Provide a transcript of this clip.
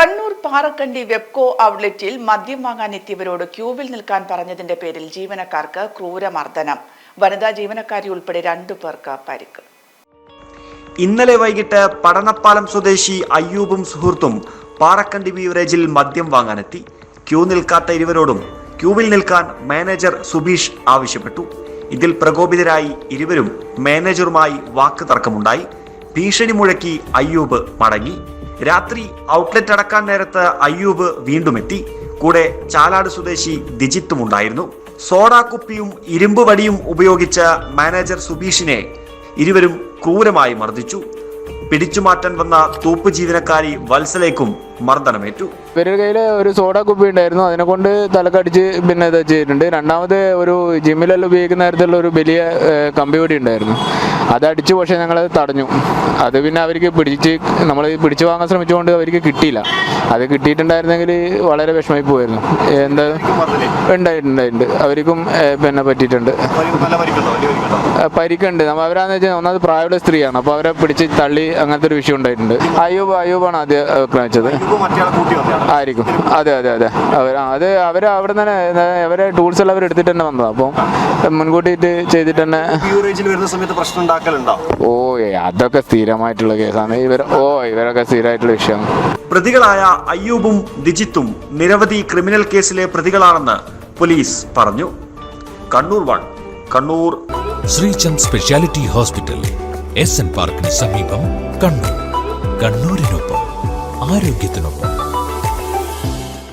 കണ്ണൂർ പാറക്കണ്ടി വെബ്കോ ഔട്ട്ലെറ്റിൽ മദ്യം വാങ്ങാൻ എത്തിയവരോട് ക്യൂവിൽ നിൽക്കാൻ പറഞ്ഞതിന്റെ പേരിൽ ജീവനക്കാർക്ക് ക്രൂരമർദ്ദനം. വനിതാ ജീവനക്കാരി ഉൾപ്പെടെ രണ്ടു പേർക്ക് പരിക്ക്. ഇന്നലെ വൈകിട്ട് പടനപ്പാലം സ്വദേശി അയ്യൂബും സുഹൃത്തും പാറക്കണ്ടി ബീവറേജിൽ മദ്യം വാങ്ങാനെത്തി. ക്യൂ നിൽക്കാത്ത ഇരുവരോടും ക്യൂവിൽ നിൽക്കാൻ മാനേജർ സുബീഷ് ആവശ്യപ്പെട്ടു. ഇതിൽ പ്രകോപിതരായി ഇരുവരും മാനേജറുമായി വാക്ക് തർക്കമുണ്ടായി ഭീഷണി മുഴക്കി അയ്യൂബ് മടങ്ങി. രാത്രി ഔട്ട്ലെറ്റ് അടക്കാൻ നേരത്ത് അയ്യൂബ് വീണ്ടും എത്തി കൂടെ ചാലാട് സ്വദേശി ദിജിത്തും ഉണ്ടായിരുന്നു സോഡാ കുപ്പിയും ഇരുമ്പ് വടിയും ഉപയോഗിച്ച മാനേജർ സുബീഷിനെ ഇരുവരും ക്രൂരമായി മർദ്ദിച്ചു. പിടിച്ചുമാറ്റാൻ വന്ന തൂപ്പ് ജീവനക്കാരി വത്സലേക്കും മർദ്ദനമേറ്റു. ഇവരുടെ കയ്യിൽ ഒരു സോഡ കുപ്പി ഉണ്ടായിരുന്നു. അതിനെ കൊണ്ട് തലക്കടിച്ച് പിന്നെ ഇത് ചെയ്തിട്ടുണ്ട്. രണ്ടാമത് ഒരു ജിമ്മിലെല്ലാം ഉപയോഗിക്കുന്ന തരത്തിലുള്ള ഒരു വലിയ ഏഹ്, കമ്പി കൂടി ഉണ്ടായിരുന്നു. അത് അടിച്ചു പക്ഷേ ഞങ്ങൾ തടഞ്ഞു. അത് പിന്നെ അവർക്ക് പിടിച്ച് നമ്മൾ പിടിച്ചു വാങ്ങാൻ ശ്രമിച്ചുകൊണ്ട് അവർക്ക് കിട്ടിയില്ല. അത് കിട്ടിയിട്ടുണ്ടായിരുന്നെങ്കിൽ വളരെ വിഷമായി പോയിരുന്നു എന്താ? ഉണ്ടായിട്ടുണ്ടായിട്ടുണ്ട് അവർക്കും പിന്നെ പറ്റിയിട്ടുണ്ട്. പരിക്കുണ്ട്. നമ്മൾ അവരാന്ന് വെച്ചാൽ ഒന്നാമത് പ്രായമുള്ള സ്ത്രീയാണ്. അപ്പോൾ അവരെ പിടിച്ച് തള്ളി അങ്ങനത്തെ ഒരു വിഷയം ഉണ്ടായിട്ടുണ്ട്. അയ്യൂബ് അയ്യൂബാണ് ആദ്യം ആക്രമിച്ചത് ആയിരിക്കും. അതെ അതെ അതെ. അവർ അത് അവർ അവിടെ തന്നെ അവരെ ടൂൾസ് എല്ലാം അവർ എടുത്തിട്ട് തന്നെ വന്നതാണ് അപ്പം മുൻകൂട്ടിയിട്ട് ചെയ്തിട്ട് തന്നെ ബീവറേജിൽ വരുന്ന സമയത്ത് പ്രശ്നം ഉണ്ടാക്കലുണ്ടോ? ഓ ഏ, അതൊക്കെ സ്ഥിരമായിട്ടുള്ള കേസാണ്. ഇവർ ഓ ഇവരൊക്കെ സ്ഥിരമായിട്ടുള്ള വിഷയം. പ്രതികളായ അയ്യൂബും ദിജിത്തും നിരവധി ക്രിമിനൽ കേസിലെ പ്രതികളാണെന്ന് പോലീസ് പറഞ്ഞു. Kannur one Kannur Sreechand speciality hospital S N പാർക്കിന് സമീപം കണ്ണൂർ. കണ്ണൂരിനൊപ്പം. ആരോഗ്യത്തിനൊപ്പം.